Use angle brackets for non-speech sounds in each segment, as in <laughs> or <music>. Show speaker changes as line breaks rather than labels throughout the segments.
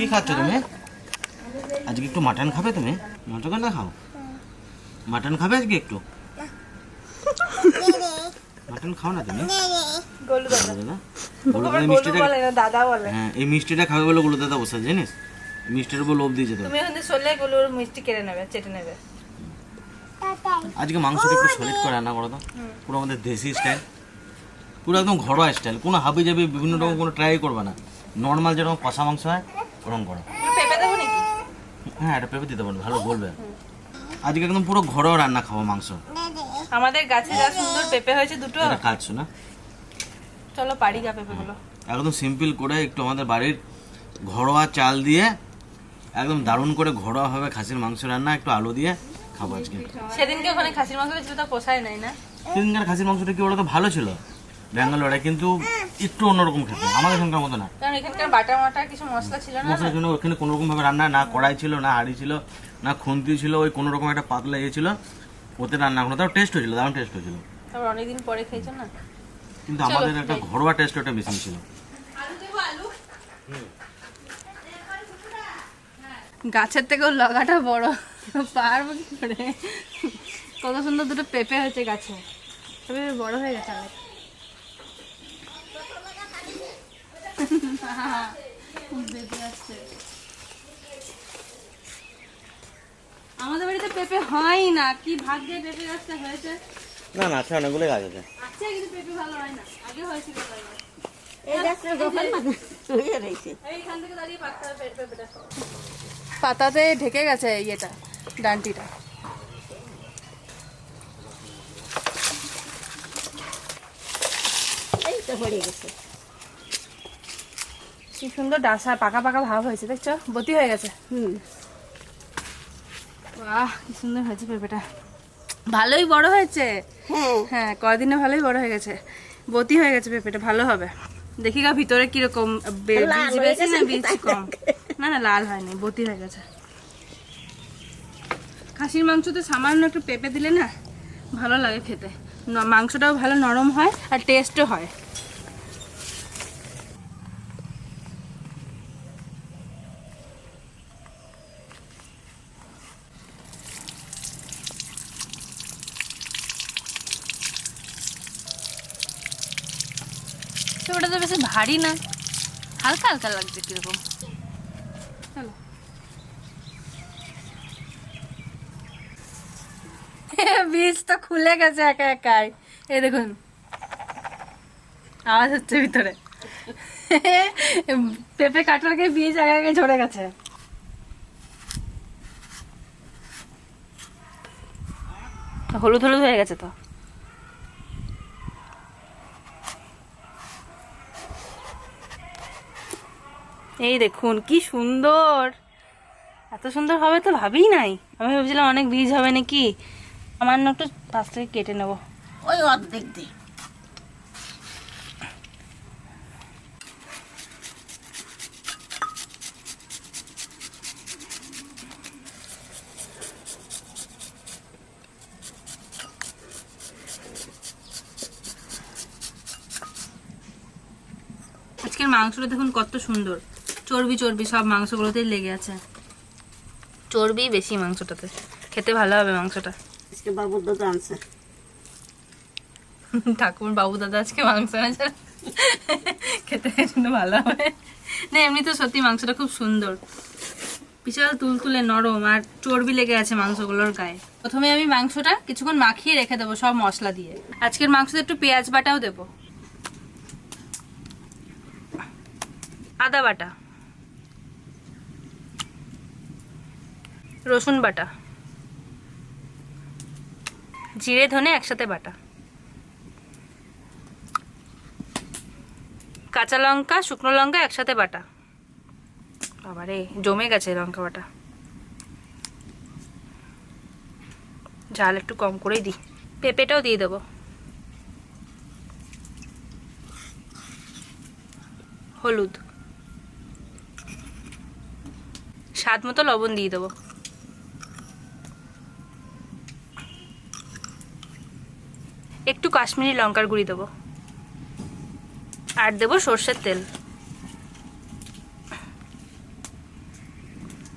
কি খাচ্ছ তুমি? আজকে একটু মাটন খাবে তুমি? মাটন খাও? মাটন খাবে আজকে একটু? মাটন খাও না তুমি? হ্যাঁ এই মিষ্টিটা খাবে বলে গুলো দাদা বসে জানিস? মিষ্টির উপর লোভ দিয়েছে তো
তুমি ওখানে চলে গোলুর মিষ্টি কেড়ে নেবে চেটে নেবে।
আজকে মাংসটা একটু সলিড করে রান্না করো তো। পুরো আমাদের দেশি স্টাইল পুরো একদম ঘরোয়া স্টাইল কোনো হাবি যাবি বিভিন্ন রকম কোনো ট্রাই করবে না। নর্মাল যেরকম কষা মাংস হয় ওরকম করো
পেঁপে দেবো নাকি?
হ্যাঁ এটা পেঁপে দিতে পারবে ভালো বলবে। আজকে একদম পুরো ঘরোয়া রান্না খাব মাংস।
আমাদের গাছে যা সুন্দর পেঁপে হয়েছে দুটো।
এটা খাচ্ছ না?
চলো পারি গা পেঁপেগুলো।
একদম সিম্পল করে একটু আমাদের বাড়ির ঘরোয়া চাল দিয়ে একদম দারুণ করে ঘরোয়াভাবে খাসির মাংস রান্না একটু আলু দিয়ে খাব আজকে।
সেদিনকে ওখানে খাসির মাংস ছিল তো পোষায় নাই না?
সেদিনকার খাসির মাংসটা কি বলতো ভালো ছিল? ব্যাঙ্গালোরে কিন্তু একটু অন্যরকম খেতে আমাদের এখানকার মতো না।
কারণ এখানকার বাটা মাটা কিছু মশলা ছিল না?
ওখানে কোনো রকম ভাবে রান্না না কড়াই ছিল না হাঁড়ি ছিল না খুন্তি ছিল ওই কোনো রকম একটা পাতলা ইয়ে ছিল ওতে রান্না কোনো তাও টেস্ট হয়েছিল দারুণ টেস্ট হয়েছিল।
তারপর অনেকদিন পরে খেয়েছো না?
কিন্তু আমাদের একটা ঘরোয়া টেস্ট ওটা বেশি ছিল।
গাছের থেকেও লগাটা বড় পারব কি করে? কত সুন্দর দুটো পেঁপে হয়েছে গাছে। তবে বড় হয়ে গেছে অনেক পেঁপে <laughs> আসছে। আমাদের বাড়িতে পেঁপে হয় না কি ভাগ্যে পেঁপে গাছটা হয়েছে?
না না আছে অনেকগুলো গাছ আছে।
আছে কিন্তু পেঁপে ভালো হয় না আগে হয়েছিল ভালো। এইখান থেকে দাঁড়িয়ে পাকতে হবে পেঁপেটা পাতাতে ঢেকে গেছে ইয়েটা ডান্টিটা। কি সুন্দর ডাসা পাকা পাকা ভাব হয়েছে দেখছ? বতি হয়ে গেছে। বাহ কি সুন্দর হয়েছে পেঁপেটা। ভালোই বড় হয়েছে। হ্যাঁ। কদিনে ভালোই বড় হয়ে গেছে। বতি হয়ে গেছে পেঁপেটা ভালো হবে। দেখি গা ভিতরে কীরকম বীজ বেশি না বীজ কম? না না লাল হয়নি বতি হয়ে গেছে। খাসির মাংসতে সামান্য একটু পেঁপে দিলে না ভালো লাগে খেতে। মাংসটাও ভালো নরম হয় আর টেস্টও হয়। ওটা তো বেশি ভারী না। হালকা হালকা লাগছে কীরকম। <laughs> বীজ তো খুলে গেছে একা একাই। এই দেখুন। আওয়াজ হচ্ছে ভিতরে। <laughs> পেঁপে কাটার আগে বীজ একা একা ঝরে গেছে। হলুদ হলুদ হয়ে গেছে তো। এই দেখুন কি সুন্দর। এত সুন্দর হবে তো ভাবিই নাই। আমি ভাবছিলাম অনেক বীজ হবে নাকি। সামান্য একটু পাশ থেকে কেটে নেব।
ওই অর্ধেক দে।
আজকের মাংসটা দেখুন কত সুন্দর। চর্বি চর্বি সব মাংসগুলোতেই লেগে আছে। চর্বি বেশি মাংসটাতে। খেতে ভালো হবে মাংসটা।
আজকে বাবুর দাদা আনছে। <laughs>
ঠাকুর বাবু দাদা আজকে মাংস এনেছে <laughs> খেতে কিন্তু ভালো হবে। না এমনি তো সত্যি মাংসটা খুব সুন্দর। বিশাল তুলতুলে নরম আর চর্বি লেগে আছে মাংসগুলোর গায়ে। প্রথমে আমি মাংসটা কিছুক্ষণ মাখিয়ে রেখে দেবো সব মশলা দিয়ে। আজকের মাংসতে একটু পেঁয়াজ বাটাও দেবো। আদা বাটা। রসুন বাটা। জিরে, ধনে একসাথে বাটা। কাঁচা লঙ্কা, শুকনো লঙ্কা একসাথে বাটা। বাবারে, জমে গেছে লঙ্কা বাটা। ঝাল একটু কম করেই দিই। পেঁপেটাও দিয়ে দেবো। হলুদ। স্বাদ মতো লবণ দিয়ে দেবো। কাশ্মীরি লঙ্কার গুঁড়ি দেবো। আর দেবো সর্ষের তেল।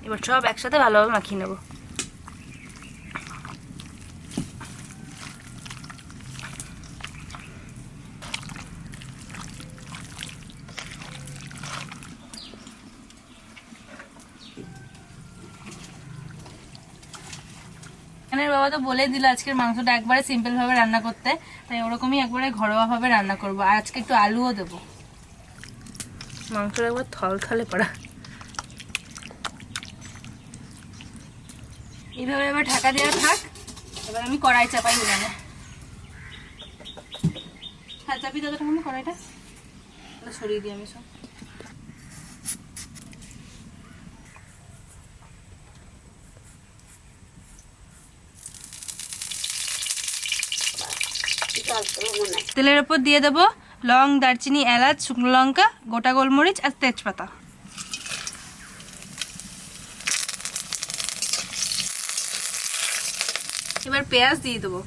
এবার সব একসাথে ভালোভাবে মাখিয়ে নেব। বাবা তো বলে দিল আজকের মাংসটা একবারে সিম্পল ভাবে রান্না করতে। তাই ওরকমই একবারে ঘরোয়া ভাবে রান্না করব। আর আজকে একটু আলুও দেবো। মাংসটা একবার থল থলে পড়া এইভাবে এবার ঢাকা দেওয়া থাক। এবার আমি কড়াই চাপাই উড়ানে হ্যাঁ চাপি দাদা ঠাকুমা কড়াইটা। সরিয়ে দিই আমি সব
জল তো মনে হয়
তেলের ওপর দিয়ে দেবো লং দারচিনি, এলাচ, শুকনো লঙ্কা, গোটা গোলমরিচ আর তেজপাতা। এবার পেঁয়াজ দিয়ে দেবো।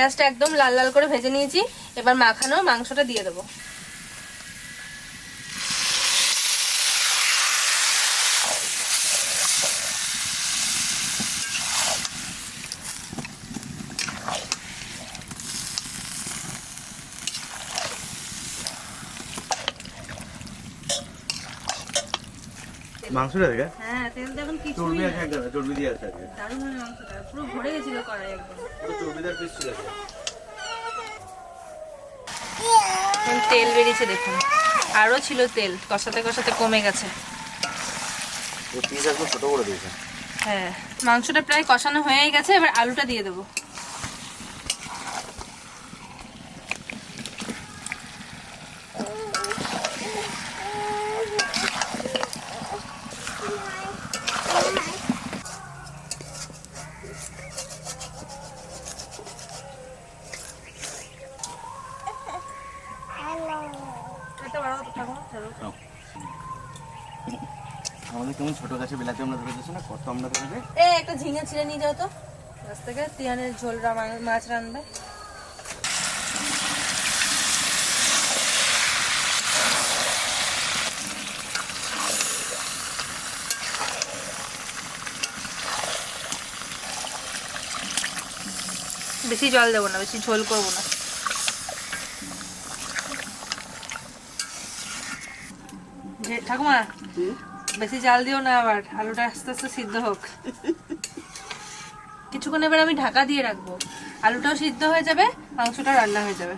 পেঁয়াজটা একদম লাল লাল করে ভেজে নিয়েছি। এবার মাখানো মাংসটা দিয়ে দেবো।
মাংসটা দেখে?
হ্যাঁ তেল তো কিছু
চর্বি আছে একদম চর্বি দিয়ে আছে
দারুণ মাংসটা পুরো ভরে গেছিল কড়াই একদম।
পুরো চর্বিদার পিস ছিল
তেল বেরিয়েছে দেখুন। আরও ছিল তেল কষাতে কষাতে কমে গেছে।
পিস একদম ছোট করে দিয়েছে।
হ্যাঁ মাংসটা প্রায় কষানো হয়েই গেছে এবার আলুটা দিয়ে দেবো।
আমাদের কেমন ছোট গাছে বিলাতি আমরা ধরে দিচ্ছি না কত আমরা ধরে
এ একটা ঝিঙে ছিঁড়ে নিয়ে যাও তো। গাছ থেকে তিয়ানের ঝোল মাছ রানবে। বেশি জল দেবো না বেশি ঝোল করব না। ঠাকুমা বেশি জাল দিও না আবার। আলুটা আস্তে আস্তে সিদ্ধ হোক। কিছুক্ষণ এবার আমি ঢাকা দিয়ে রাখব। আলুটাও সিদ্ধ হয়ে যাবে মাংসটাও রান্না হয়ে যাবে।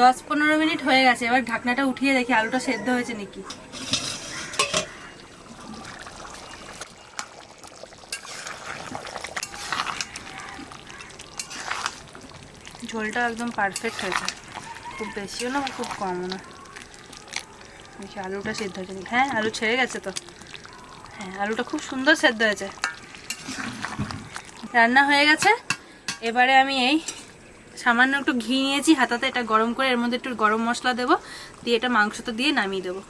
দশ পনেরো মিনিট হয়ে গেছে, এবার ঢাকনাটা উঠিয়ে দেখি আলুটা সেদ্ধ হয়েছে নাকি। ঝোলটা একদম পারফেক্ট হয়েছে। খুব বেশিও না খুব কমও না। দেখি আলুটা সেদ্ধ হয়েছে। হ্যাঁ আলু ছেড়ে গেছে তো। হ্যাঁ আলুটা খুব সুন্দর সেদ্ধ হয়েছে। রান্না হয়ে গেছে। এবারে আমি এই সামান্য একটু ঘি নিয়েছি, হাতাতে এটা গরম করে এর মধ্যে একটু গরম মশলা দেবো, দিয়ে এটা মাংসটা দিয়ে নামিয়ে দেবো।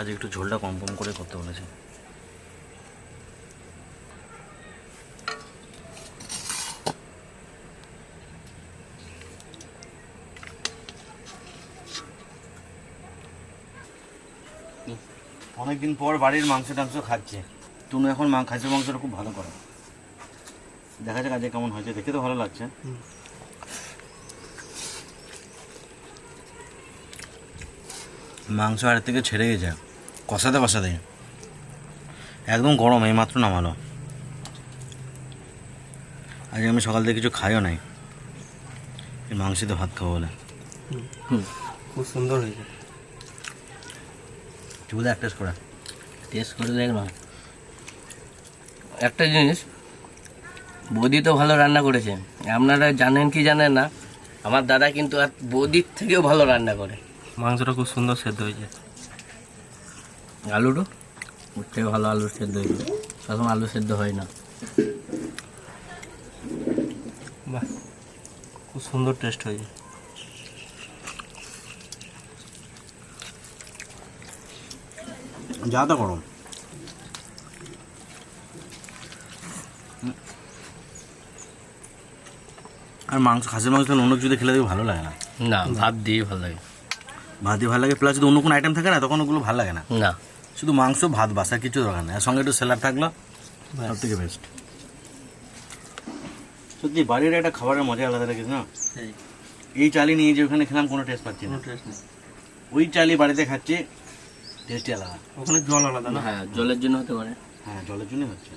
আজ একটু ঝোলটা কম কম করে করতে বলেছে। অনেকদিন পর বাড়ির মাংস টাংস খাচ্ছে। তুমি এখন মা খাসির মাংসটা খুব ভালো করে। দেখা যাক আজকে কেমন হয়েছে। দেখে তো ভালো লাগছে। মাংস আর থেকে ছেড়ে গেছে। কষাতে কষাতে। একদম গরম এই মাত্র নামালো। আজ আমি সকাল থেকে কিছু খাইও নাই। এই মাংসতে ভাত খাব বলে।
খুব সুন্দর হয়েছে।
চুলে এক টেস্ট করে।
টেস্ট করে দেখলাম একটা জিনিস বৌদি তো ভালো রান্না করেছে। আপনারা জানেন কি জানেন না আমার দাদা কিন্তু আর বৌদির থেকেও ভালো রান্না করে। মাংসটা খুব সুন্দর সেদ্ধ হয়েছে। আলুটা? ওর থেকে ভালো আলু সেদ্ধ হয়েছে তখন আলু সেদ্ধ হয় না। বাহ খুব সুন্দর টেস্ট হয়েছে।
যাতা গরম। আর মাংস খাসির মাংস অন্য কিছু দিয়ে খেলে ভালো লাগে না।
না ভাত দিয়ে ভালো লাগে।
ভাত দিয়ে ভালো লাগে প্লাস যদি অন্য কোনো আইটেম থাকে না তখন ওগুলো ভালো লাগে না।
না।
শুধু মাংস ভাত বাসা কিছু দরকার নেই। আর সঙ্গে একটু স্যালাড থাকল সব থেকে বেস্ট সত্যি বাড়ির একটা খাবারের মজা আলাদা লাগে না এই চালি নিয়ে যে ওখানে খেলাম কোনো টেস্ট পাচ্ছি না। ওই চালি বাড়িতে খাচ্ছি টেস্টই আলাদা।
ওখানে জল আলাদা না? হ্যাঁ জলের জন্য হতে পারে।
হ্যাঁ জলের জন্যই হচ্ছে।